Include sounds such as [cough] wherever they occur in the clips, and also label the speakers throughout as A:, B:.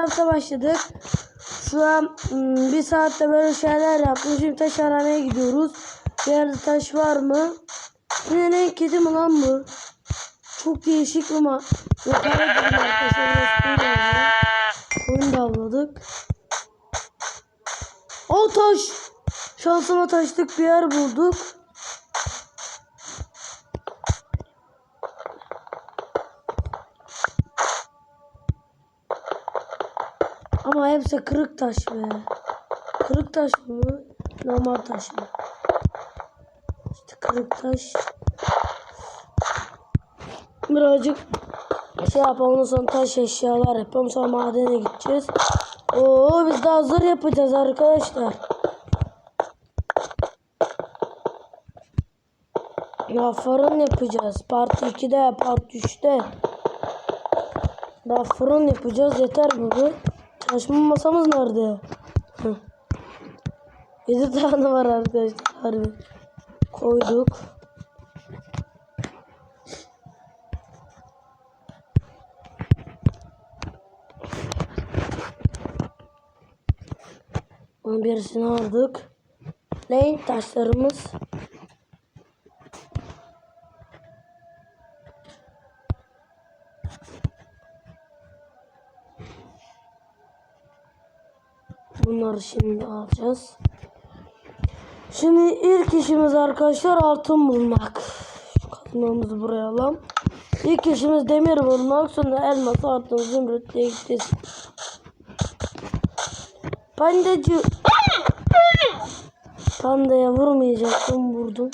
A: Minecraft'a başladık. Şu an ım, bir saatte böyle şeyler yaptım. Şimdi taşhaneye gidiyoruz. Bir yerde taş var mı? Yine ne kedi mi lan bu? Çok değişik ama gidelim arkadaşlar. Koyun da avladık. O taş. Şansıma taşlık bir yer bulduk. Hepsi kırık taş be. Kırık taş mı? Normal taş mı? İşte kırık taş. Birazcık şey yapalım ondan sonra taş eşyalar yapalım sonra madene gideceğiz. Oo biz de hazır yapacağız arkadaşlar. Ya fırın yapacağız. Part 2'de, part 3'te. Daha fırın yapacağız. Yeter bu? Çalışma masamız nerede? Hı. 7 tane var arkadaşlar. Harbi. Koyduk. Onun birisini aldık. Lane taşlarımız. Bunları şimdi alacağız. Şimdi ilk işimiz arkadaşlar altın bulmak. Şu kazmamızı buraya alalım. İlk işimiz demir bulmak. Sonra elmas, altın, zümrüt diye gideceğiz. Pandacı. Pandaya vurmayacaktım vurdum.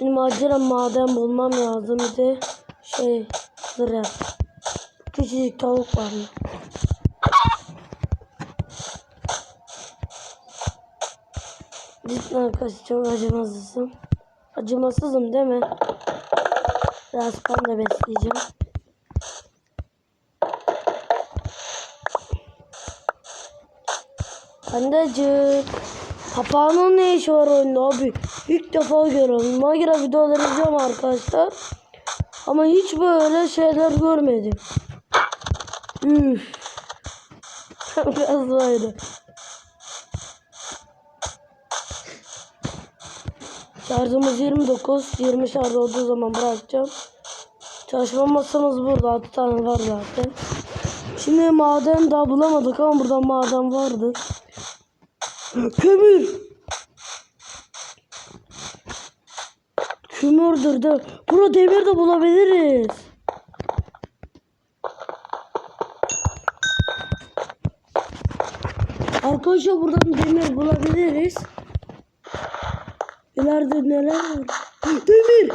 A: Benim acilen maden bulmam lazım. Bir de şey zırh. Küçücük tavuk var mı? Cidden arkadaşlar çok acımasızım. Acımasızım değil mi? Biraz panda besleyeceğim. Pandacık. Papağanın ne işi var oyunda abi? İlk defa görüyorum. Magira videoları izliyorum arkadaşlar. Ama hiç böyle şeyler görmedim. Üf. [laughs] Biraz böyle. Şarjımız 29. 20 şarj olduğu zaman bırakacağım. Çalışma masamız burada. 6 tane var zaten. Şimdi maden daha bulamadık ama burada maden vardı. Kömür. Kömürdür de. Burada demir de bulabiliriz. Arkadaşlar buradan demir bulabiliriz. İleride neler var? Demir.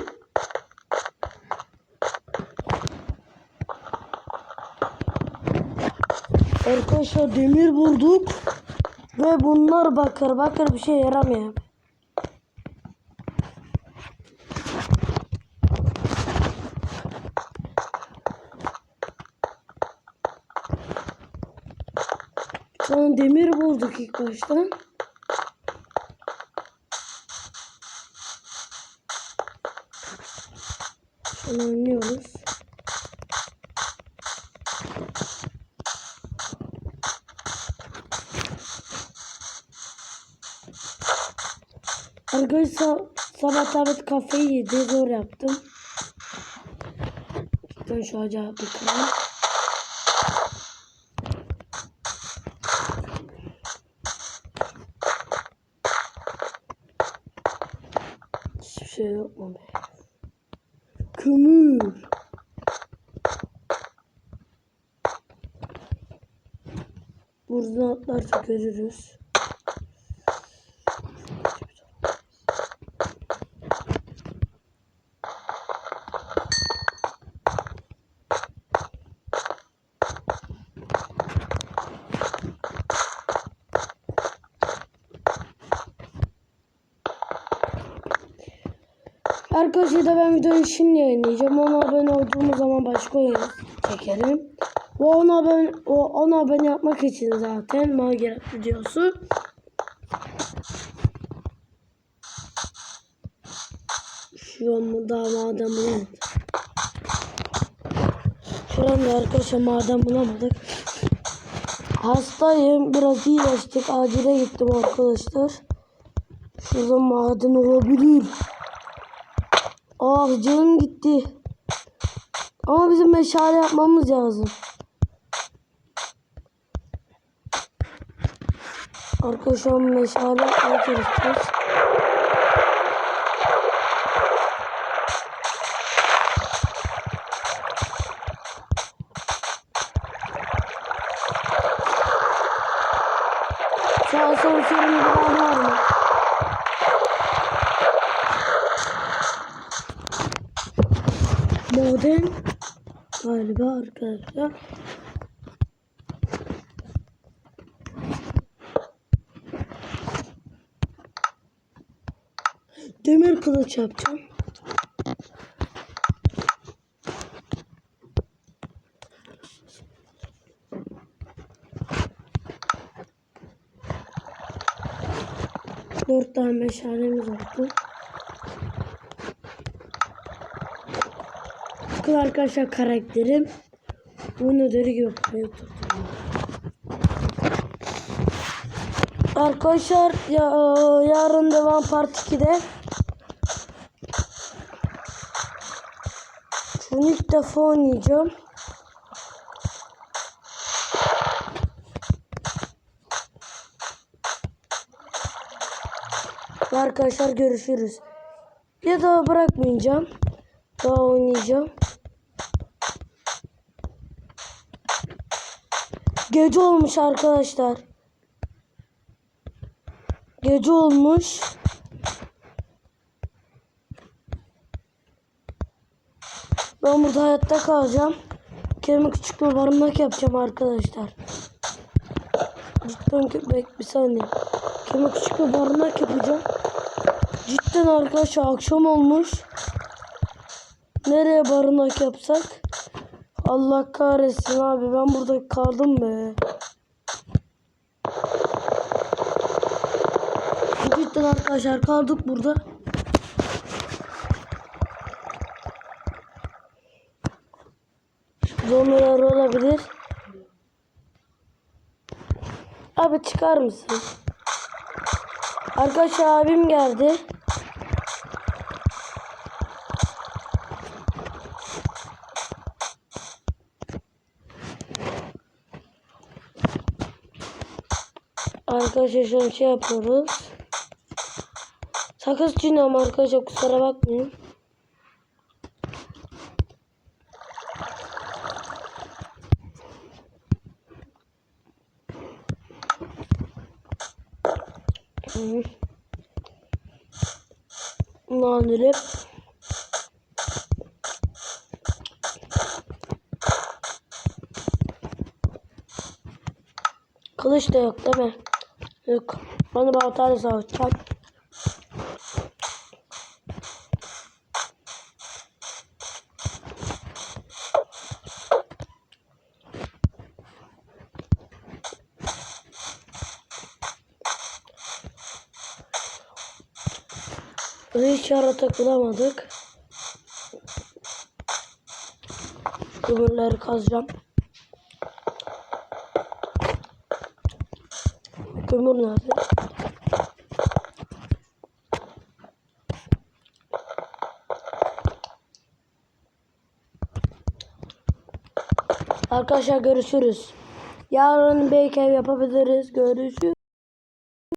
A: Arkadaşlar demir bulduk. Ve bunlar bakır. Bakır bir şey yaramıyor. Sonra demir bulduk ilk baştan. Şunu oynuyoruz. Arkadaşlar sabah tablet kafayı yedi. Zor yaptım. Ben şu acayip bir kırayım. Hiçbir şey yok mu? Kömür. Buradan atlarsa görürüz. Arkadaşlar da ben videoyu şimdi yayınlayacağım. Ona abone olduğumuz zaman başka oyun çekerim. Ve ona abone, o, ona abone yapmak için zaten Minecraft videosu. Şu an daha maden bulamadık. Şu anda arkadaşlar maden bulamadık. Hastayım. Biraz iyileştik. Acile gittim arkadaşlar. Şurada maden olabilir. Ah canım gitti. Ama bizim meşale yapmamız lazım. Arkadaşlar meşale yapmaya. Sağ sol sorun bir var mı? Maden galiba arkadaşlar. Demir kılıç yapacağım. Dört tane meşalemiz oldu. Bakın arkadaşlar karakterim. Bunu deri gibi yapıyor. Arkadaşlar ya, yarın devam part 2'de. Şunu ilk defa oynayacağım. Arkadaşlar görüşürüz. Ya da bırakmayacağım. Daha oynayacağım. Gece olmuş arkadaşlar. Gece olmuş. Ben burada hayatta kalacağım. Kendime küçük bir barınak yapacağım arkadaşlar. Cidden bek bir saniye. Kendime küçük bir barınak yapacağım. Cidden arkadaşlar akşam olmuş. Nereye barınak yapsak? Allah kahretsin abi ben burada kaldım be. Cidden arkadaşlar kaldık burada. Zombiler olabilir. Abi çıkar mısın? Arkadaşlar abim geldi. Arkadaşlar şu an şey yapıyoruz. Sakız çiğniyorum arkadaşlar kusura bakmayın. Naneli. Kılıç da yok değil mi? Yok. Bana baltayla savaşacağım. Hiç yaratık bulamadık. Kömürleri kazacağım. Kömür nerede? Arkadaşlar görüşürüz. Yarın belki ev yapabiliriz. Görüşürüz.